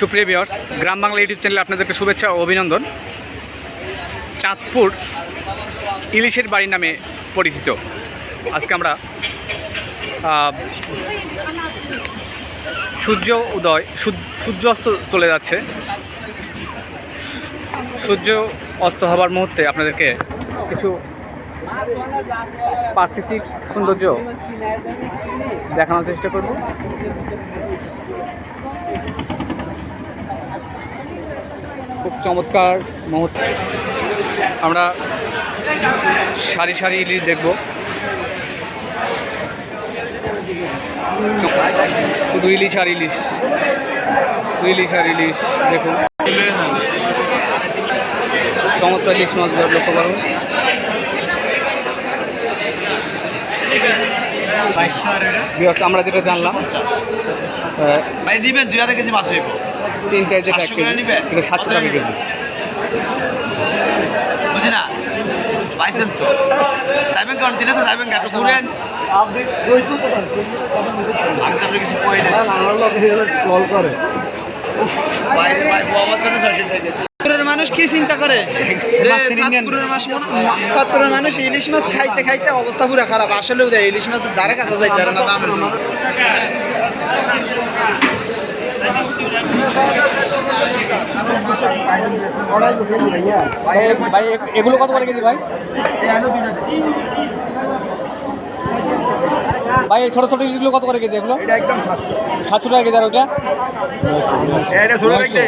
সুপ্রিয় বিয়র্স গ্রাম বাংলা ইউটিউব চ্যানেলে আপনাদেরকে শুভেচ্ছা ও অভিনন্দন। চাঁদপুর ইলিশের বাড়ি নামে পরিচিত। আজকে আমরা সূর্য উদয় সূর্য অস্ত চলে যাচ্ছে। সূর্য অস্ত হবার মুহূর্তে আপনাদেরকে কিছু প্রাকৃতিক সৌন্দর্য দেখানোর চেষ্টা করব। খুব চমৎকার মুহূর্ত। আমরা সারি সারি ইলিশ দেখব। শুধু ইলিশ আর ইলিশ। ইলিশ আর ইলিশ দেখুন। চমৎকার ইলিশ মাছগুলো লক্ষ্য করুন আমরা যেটা জানলাম নিবেন দুই আড়াই কেজি মাছ হইব। তিনটায় যেটা এক কেজি? এটা সাতশো টাকা কেজি। বুঝি না? পাইছেন তো। যাইবেন কারণ দিলে তো যাইবেন একটু ঘুরেন? আমি তো আপনি কিছু কই না বাইরে ভাই মোহাম্মদ কাছে ছয়শো টাকা কেজি। চাঁদপুরের মানুষ কি চিন্তা করে? যে। চাঁদপুরের চাঁদপুরের মানুষ ইলিশ মাছ খাইতে খাইতে অবস্থা পুরো খারাপ। আসলে ইলিশ মাছের ধারে কাছে যাইতে পারে না দামের। ভাই এগুলো কত করে কেজি ভাই? ভাই এই ছোটো ছোটো ইলিশগুলো কত করে কেজি এগুলো? এটা একদম সাতশো। সাতশো টাকা কেজি আর ওটা নয়শো।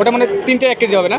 ওটা মানে তিনটে এক কেজি হবে না?